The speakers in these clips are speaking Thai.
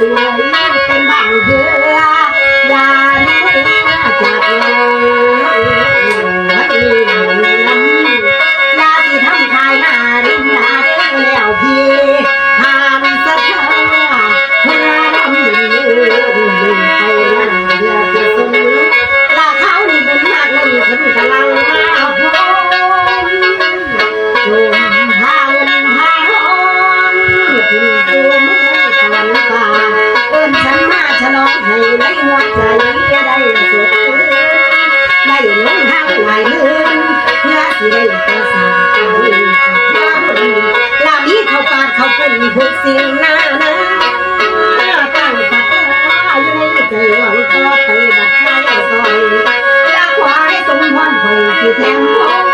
Yeah. ทุกสิ่งนาเนาตั้งแต่อยู่ในใจหวังก็ไปบัดมาไล่ซอยและควายสมพรไฟที่แทงพอ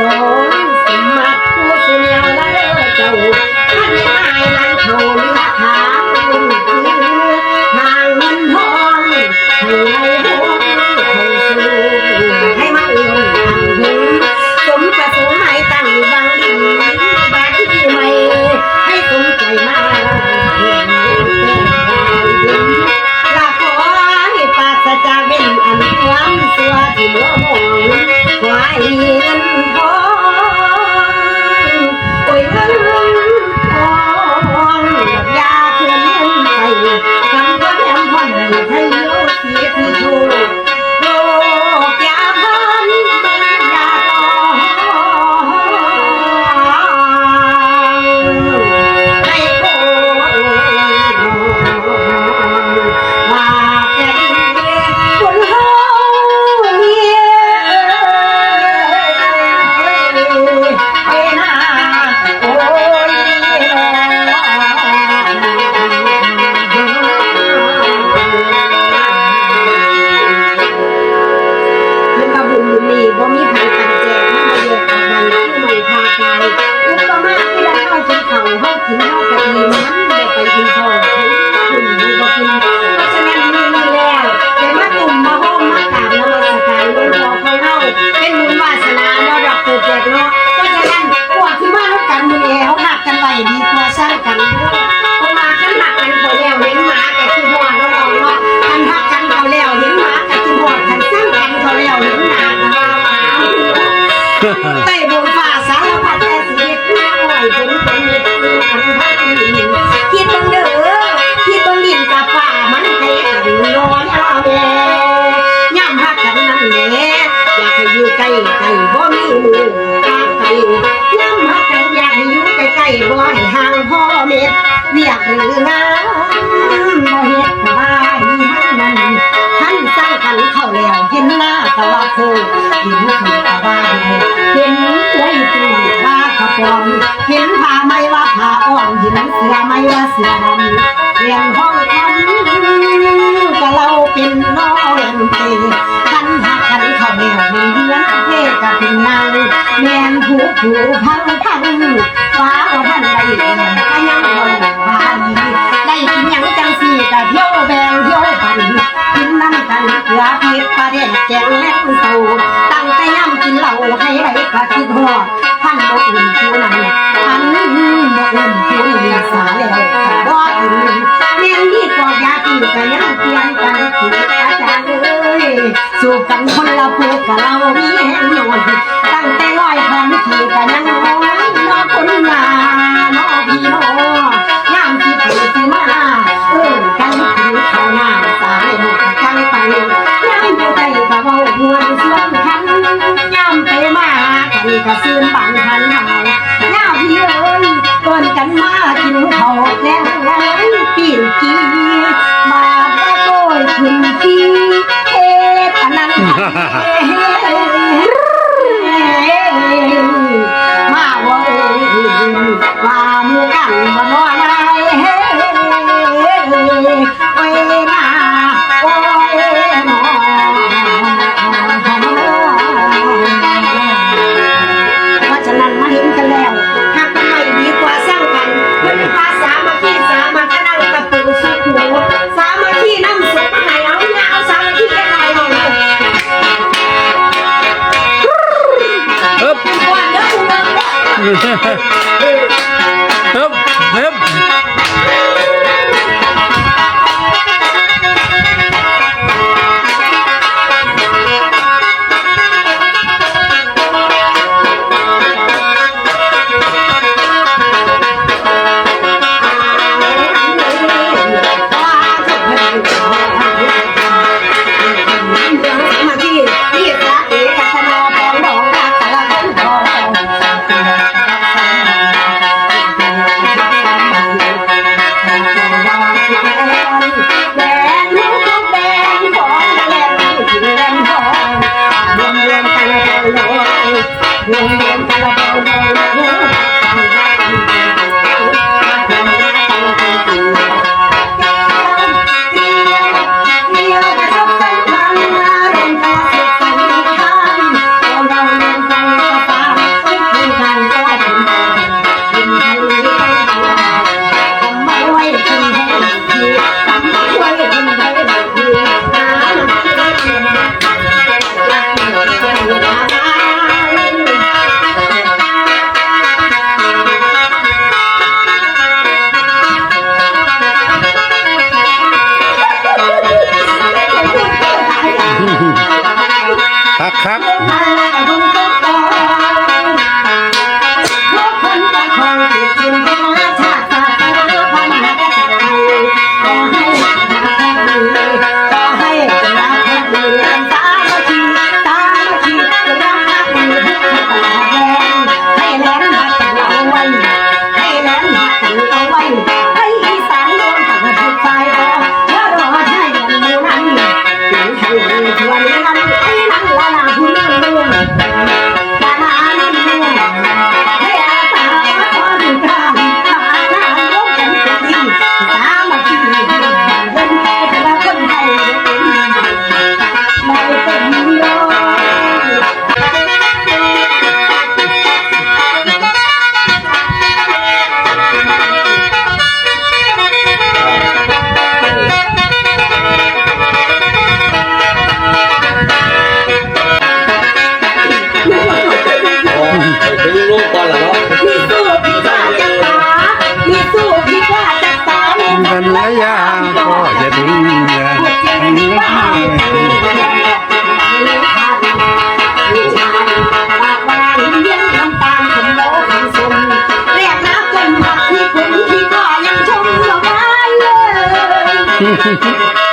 啊 กะว่าโคอยู่ลูกหนูกะว่าโเห็นไว้ตูผ้ากระปองเห็นผ้าไม่ว่าผ้าอ่อนเห็นเสือไม่ว่าเสือดำเรียงห้องคำกะเราเป็นน้องเตขันหักขันเขาแมวในเดือนเทกะเป็นนางแมนผูผูพังพังฟ้าก็พันไปอีกยังก็ยังเอาบ้านได้กินยังจังสีกะเที่ยวแบงเที่ยว เพื่อพิษประเด็นแกงแล่นเศร้ตั้งแต่ย่ำกินเหล้าให้ไรก็คิดหัวท่านบ่อื่นผู้นั้นอันบ่อื่นผู้นี้สาแล้วบ่อื่นเมียนี่ก็ยาตีกันยังเพียนกันคิดอาจารย์เอ้ยสู่กันคนละผู้กับเรามี สัญยาก็จะถึงเดือนที่คนที่ก็ยังชมเราได้เลย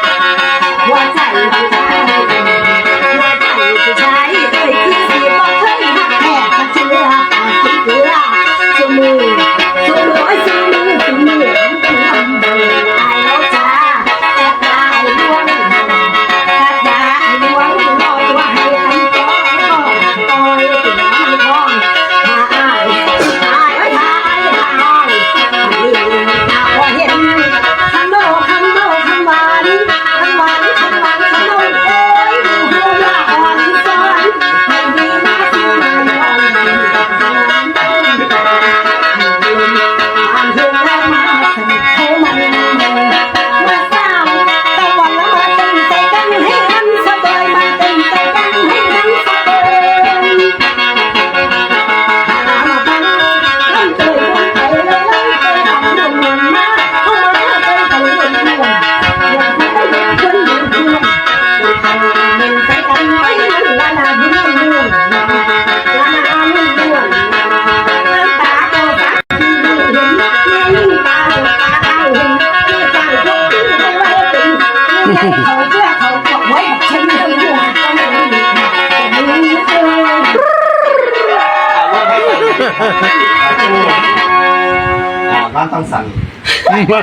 ไม่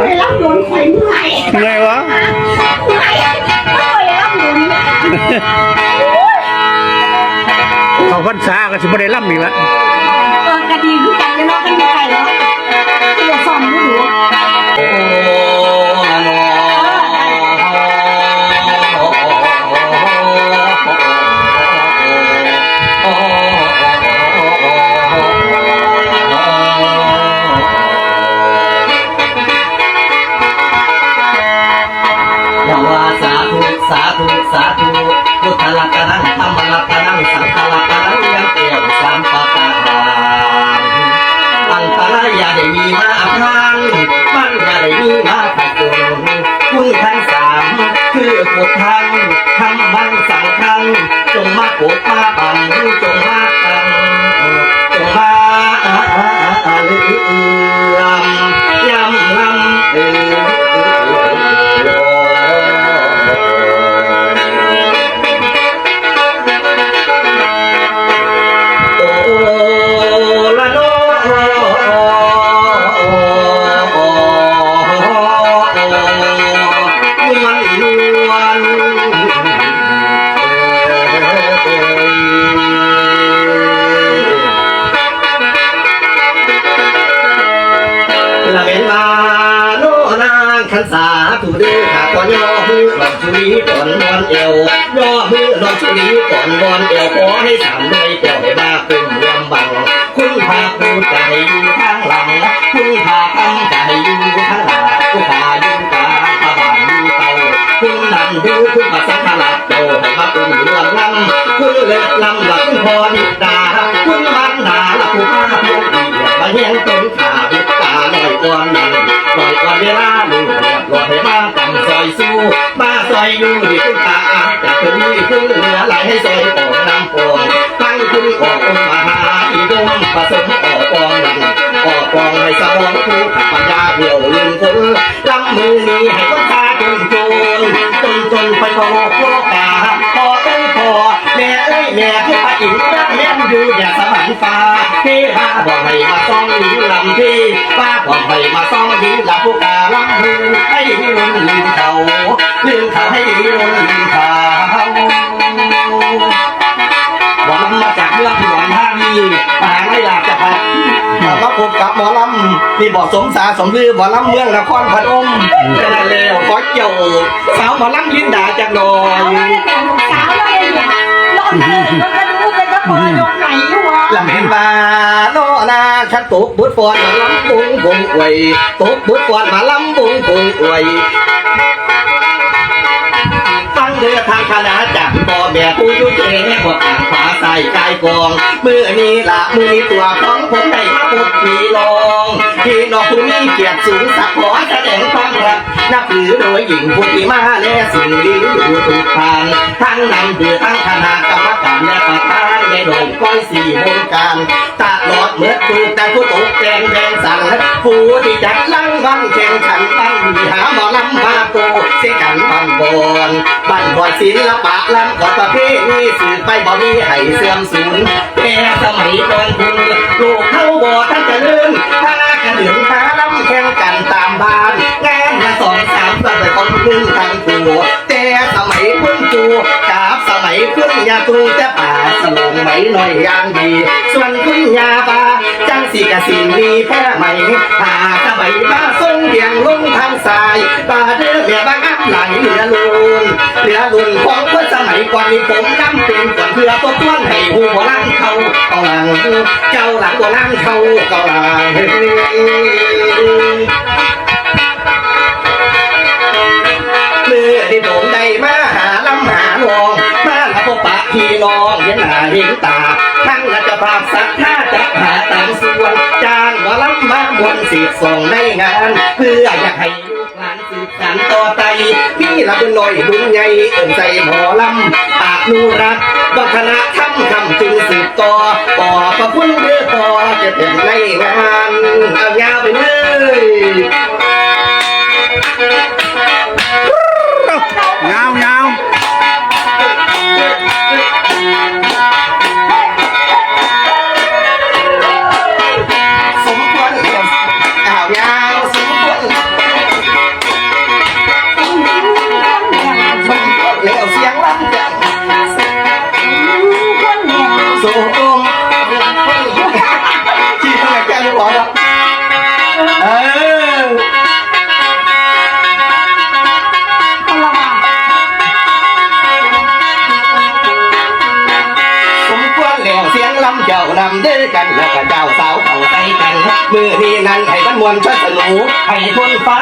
ไปรับหนุนข่อยเมื่อยไงวะ เมื่อยไม่ไปรับหนุนเขาพันซาก็สิบ่ได้ล่ำอีกละเออกะดีคือกันจะนอกกันไม่ไหรอกตัวซ่อมรู้หรือ Của. ก่อนวอนเอวขอให้สามใบเกี่วให้มาคุ้มรวมบัง คุณพาคู่ใจอยู่ข้างหลัง คุณพาข้งใจอยู่ข้างหลังคุณพายู่กลางพาบานอยู่เตาคุณนั่ดูคุณภาษาขลาดโตให้มาคุ้มรื่องลำคุณเล็กลำหลังพอดิดา คุณมันดาละคุณพาพวกเดียมาแย่งต้นขาบุกตาลอยก้อนนั้น หน่อยก่อนเวลาลูกเรียกรถให้มาตั้งซอยสู้มาซอยอยู่ที่คุณตาจากตรมีคือเหลือไหลให้ซอยปองน้ำปองตั้งคุณออกองมหาอีดงผสมออกปองดังออกปองให้สมองคู่ขับปัญญาเหี่ยวลืมคนลำมือนี้ให้คนตาจนจนจนจนไปขอโลกโลกตาพอ แม่เอ้ยแม่ที่พระอินทร์รักแม่นอยู่อย่าสวรรค์ฟ้าพี่บ้าบอกให้มาซ่องหิวลำพี่บ้าบอกให้มาซ่องหิวลำผู้กาลำมือให้ลืมลืมเขาลืมเขาให้ลืมลืมเขาบอกลำมาจากเรื่องหลวงท่ามีมหาไม่อยากจะพัดมาพบกับหมอลำนี่บอกสมสาสมลือหมอลำเมืองนครพนมจะได้แล้วขอเกี่ยวสาวหมอลำยินดาจากน่อสาวเลย แต่ลูกสาวเลยเนี่ยรอดเลยมันก็รู้เป็นก็พอลงไหนวะลำเห็นบาโนนาฉันตกบุตรฟอนมาลำบุงบุงอวยตกบุตรฟอนมาลำบุงบุงอวย เรือทางคณะจักบ่อแม่ผู้ยุ่งเจ๊บ่อ่างขวาใส่กายกองมือนี้ละมือนีตัวของผมได้มาพบพี่น้องพี่น้องผู้มีเกียรติสูงสักขอแสดงความรักนับถือโดยหญิงผู้ที่มาและสิ่งดีอยู่ทุกทางทั้งนำเดือทั้งคณะกรรม การและประธานได้โดยก้อยสี่วงการตาหลอดเมื่อถูกแต่ผู้ตกแกงแดงสั่งผู้ที่จัดลังวันแข่งขันตั้งมีหาหมอลำมาโตเสีกันบังบอนบันบอนศิลปะลำกอดประเพณีสืบไปบ่มีให้เสื่อมสูญแต่สมัยก่อนคุณลูกเข้าบ่ท่านจะลื่อนถ้ากระเดื่องหาลำแข่งกันตามบ้านงานละสองสามสัปดาห์คนพึ่งทางกูแคุณยาตรูจะป่าสลงไหมหน่อยอย่างดี ส่วนคุณยาบาจังสีกะสิมีแพ้ไหมหาสมัยบ้าทรงเบียงลงทางสายบาเดือเมียบางอันไหลเหลือลุนเหลือลุนของคนสมัยก่อนมีผมดำเป็นก่อนเพื่อตัวต้วนให้หูหัวลังเขาเกาหลังเจ้าหลังตัวลังเขาเกาหลังเมื่อได้โด่งได้มาหาลำหาลอง พี่น้องเห็นหน้าเห็นตา ทั้งราชภาพสักท่าจะหาตามส่วน จางว่าลำมามวนสีส่งในงาน เพื่ออยากให้ลูกหลานสืบสานต่อไปพี่ละเป็นหน่อยบุญใหญ่เอิ่นใจหมอลำปากนูรักวัฒนธรรมคำจึงสืบต่อต่อพระคุณเพื่อพอจะเป็นในงานเอายาวไปเลยเงาเงา ให้คนฟั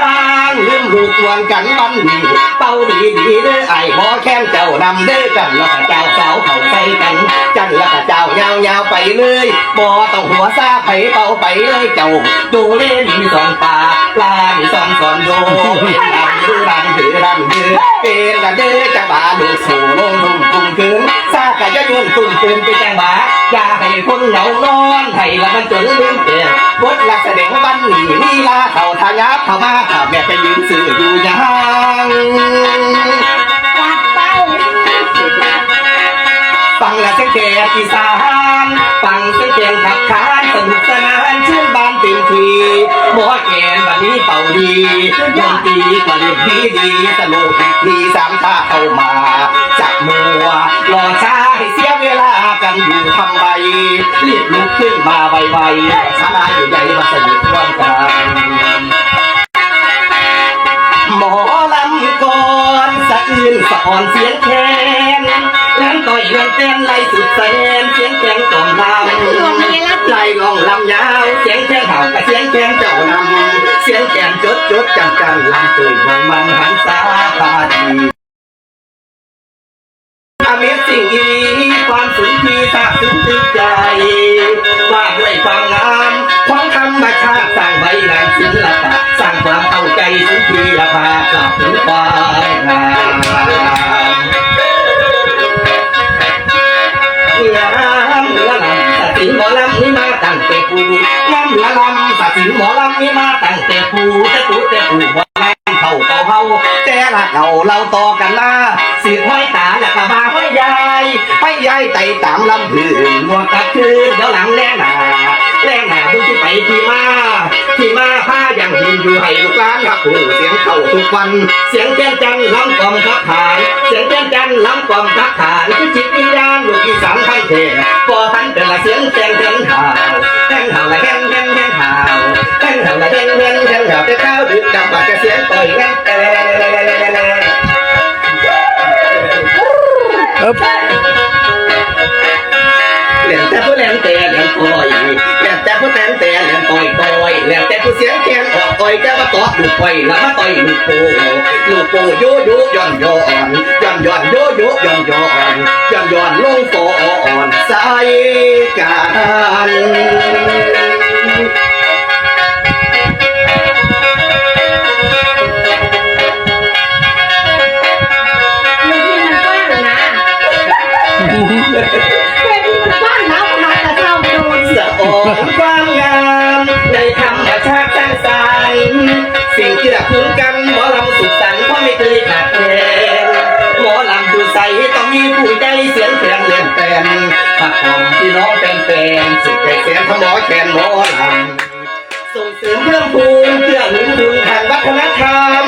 งลืมลูกมวนกันบันดีเป้าดีดีเด้อไอ้หมอแค้นเจ้านำเด้อกันแล้วก็เจ้าสาวเขาใส่กัน จันแล้วก็เจ้ายาวยาวไปเลยบ่ต้องหัวซาไผเป่าไปเลยเจ้าดูเล่นมีสองปลาปลามีสองสอนโยดันดื้อดันถือดันดื้อ เป็นละเด้จังบาดูสู่ลงทุ่งทุ่งคืนซากะยะยนตุ่มคืนไปจังบาอย่าให้คนเหงานอนให้ละมันจนลืมเตียบทลักแสดงบันนี่ลีลาเขาทายาบเข้ามาถ้าแม่ไปยืนสื่ออยู่ยังฟังละเสียงแขกอีสานฟังเสียงแขกขับขานสนุกสนาน ทีหมอแกนบัดนี้เป่าดีดนตรีก็เล่นดีดีสนุกดีสามท่าเข้ามาจับมัวรอช้าให้เสียเวลากันอยู่ทำไมรีบลุกขึ้นมาไวๆช้าอยู่ใหญ่มาสนิทร่วมกันหมอลำก่อนสะอื้นสะอ่อนเสียงแคน ลำต่อยลำเต้นไล่สุดแสนเสียงแคนกล่อมลำไล่ลองลำยาวเสียงแคนเห่ากับเสียงแคนเจ้านำเสียงแคนจดจดจังจังลำตื่นมันมันหันสาตาดีอเมสิ่งอีความสุนทรีซาบซึ้งถึงใจว่าด้วยความงามของธรรมชาติสร้างใบงานศิลปะสร้างความเข้าใจสุนทรีละภากลับถึงความงาม งามเหลือลำสติสินหมอลำนี่มาตั้งแต่ปูลำละลำศาสตร์สินหมอลำนี่มาตั้งแต่ปูแต่ปูแต่ปูบ่แม่นเท่าเข่าเฮาแต่ละเราเราต่อกันมาสืบห้อยตาและกะบาห้อยยายไปยายไต่ตามลำพื้นวัวกะคืนเดี๋ยวหลังแน่นา แน่หนาดูที่ไปที่มา ที่มาผ้าอยังยืนอยู่ให้ลูกหลานครับหูเสียงเข้าทุกวัน เสียงแจ้นจันลำกล่อมทักทายเสียงแจ้นจันลำกล่อมทักทายคือจิตวิญญาณลูกอีสานทั้งเทพอทันเป็นละเสียงแจ้งแจ้งห่าวแจ้งห่าวละแจ้งแจ้งแจ้งห่าวแจ้งห่าวละแจ้งแจ้งแจ้งห่าวแต่ข้าดึกดับบัดจะเสียงต่อยแง่แต่เออกปล่อยแต่ว่าต่อลูกปล่อยแล้วมาต่อยลูกโป่ลูกโป่โยโยย่อนย่อนย่อนย่อนโยโยย่อนย่อนย่อนย่อนลงฟอนใส่กันเวทีมันกว้างนะเวทีมันกว้างนะประมาณกระเจ้าโดนสะออนความงามในธรรมชาติ สายสิ่งที่เราคุ้นกันหมอลำสุขสันต์เพราะไม่เคยขาดแคลนหมอลำดูใสต้องมีผู้ใจเสียงเพลงเล่นแฟนผักของพี่น้องแฟนๆสุดใจแสนทำหมอแคนหมอลำส่งเสริมเพิ่มพูนเพื่อหนุนทุนทางวัฒนธรรม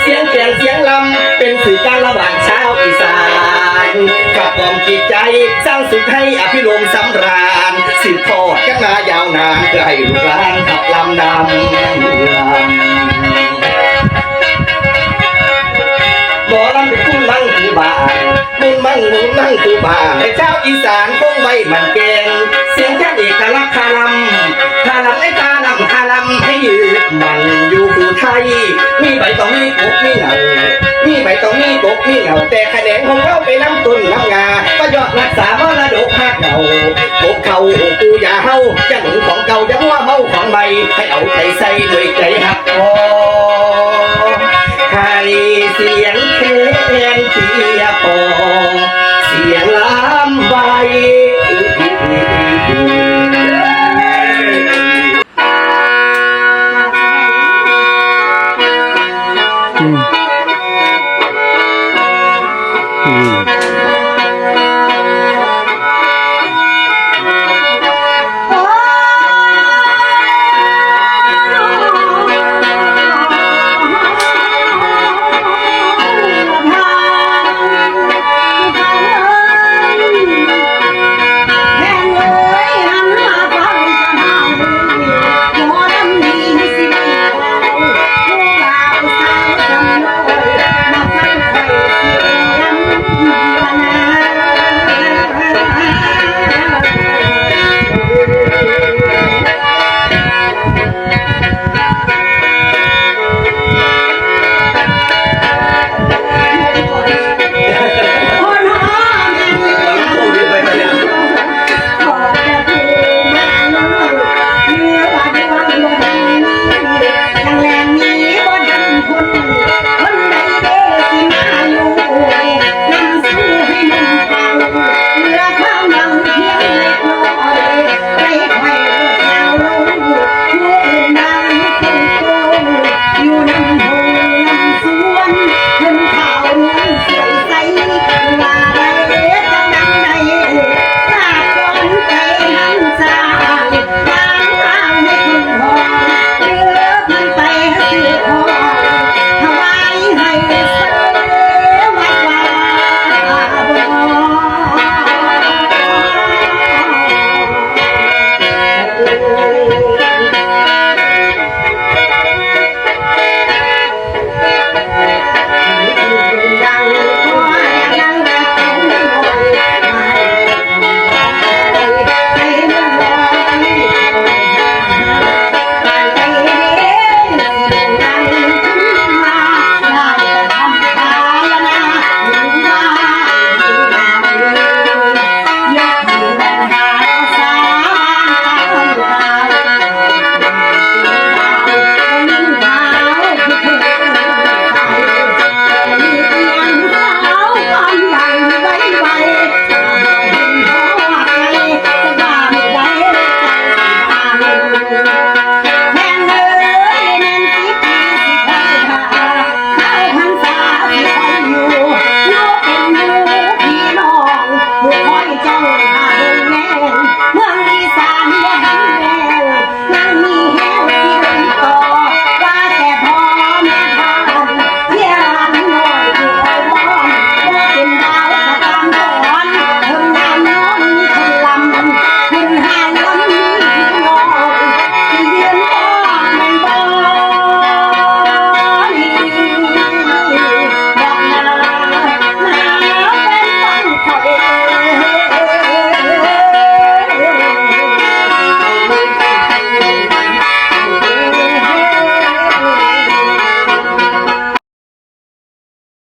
เสียงเสียงเสียงลำเป็นสื่อกลางระหว่างชาวอีสาน กับกล่อมจิตใจ สร้างสุขให้อภิรมสำราญสืบทอดกันมายาวนานเพื่อให้ลูกหลานขับลำดำหมอลำเป็นคุณมั่งคูบานมุนมั่งมุนมั่งคูบานให้เจ้าอีสานคงไว้มันเก่งเสียงแค่เอกลักษณ์คาลำคาลำไอ้ตาลำคาลำให้ยืดมัน ไทย มีใบตองมีกบมีเหล่ามีใบตองมีกบมีเหล่าแต่แขนงของเราไปน้ำต้นน้ำงาประยอดรักษามรดกภาคเก่าปกเขาปูยาเฮาจะหนุนของเก่าจะว่าเมาของใหม่ให้เอาใจใส่ด้วยใจหักคอใครเสียงเพลงเทียปอเสียงล้ำใบ